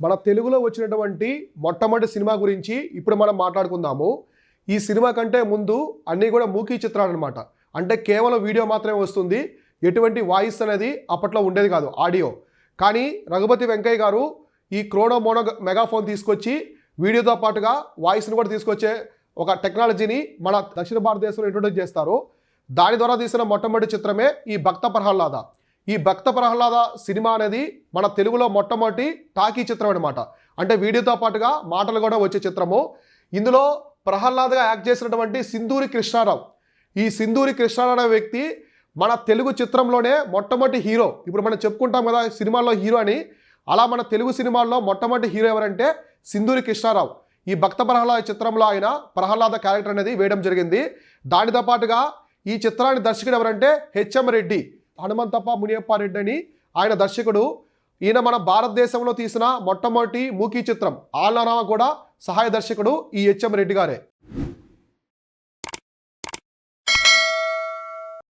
మన తెలుగులో వచ్చినటువంటి మొట్టమొదటి సినిమా గురించి ఇప్పుడు మనం మాట్లాడుకుందాము. ఈ సినిమా కంటే ముందు అన్నీ కూడా మూకీ చిత్రాలు అనమాట అంటే కేవలం వీడియో మాత్రమే వస్తుంది. ఎటువంటి వాయిస్ అనేది అప్పట్లో ఉండేది కాదు ఆడియో. కానీ రఘుపతి వెంకయ్య గారు ఈ క్రోనో మోనో మెగాఫోన్ తీసుకొచ్చి వీడియోతో పాటుగా వాయిస్ని కూడా తీసుకొచ్చే ఒక టెక్నాలజీని మన దక్షిణ భారతదేశంలో ఇంట్రొడ్యూస్ చేస్తారు. దాని ద్వారా తీసిన మొట్టమొదటి చిత్రమే ఈ భక్త ప్రహ్లాద. ఈ భక్త ప్రహ్లాద సినిమా అనేది మన తెలుగులో మొట్టమొదటి టాకీ చిత్రం అనమాట అంటే వీడియోతో పాటుగా మాటలు కూడా వచ్చే చిత్రము. ఇందులో ప్రహ్లాద్గా యాక్ట్ చేసినటువంటి సింధూరి కృష్ణారావు. ఈ సింధూరి కృష్ణారావు అనే వ్యక్తి మన తెలుగు చిత్రంలోనే మొట్టమొదటి హీరో. ఇప్పుడు మనం చెప్పుకుంటాం కదా సినిమాల్లో హీరో అని. అలా మన తెలుగు సినిమాల్లో మొట్టమొదటి హీరో ఎవరంటే సింధూరి కృష్ణారావు. ఈ భక్త ప్రహ్లాద చిత్రంలో ఆయన ప్రహ్లాద క్యారెక్టర్ అనేది వేయడం జరిగింది. దానితో పాటుగా ఈ చిత్రాన్ని దర్శకుడు ఎవరంటే హెచ్ఎం రెడ్డి. హనుమంతప్ప మునియప్ప రెడ్డి అని ఆయన దర్శకుడు. ఈయన మన భారతదేశంలో తీసిన మొట్టమొదటి మూకీ చిత్రం ఆలనామా కూడా సహాయ దర్శకుడు ఈ హెచ్ఎం రెడ్డి గారే.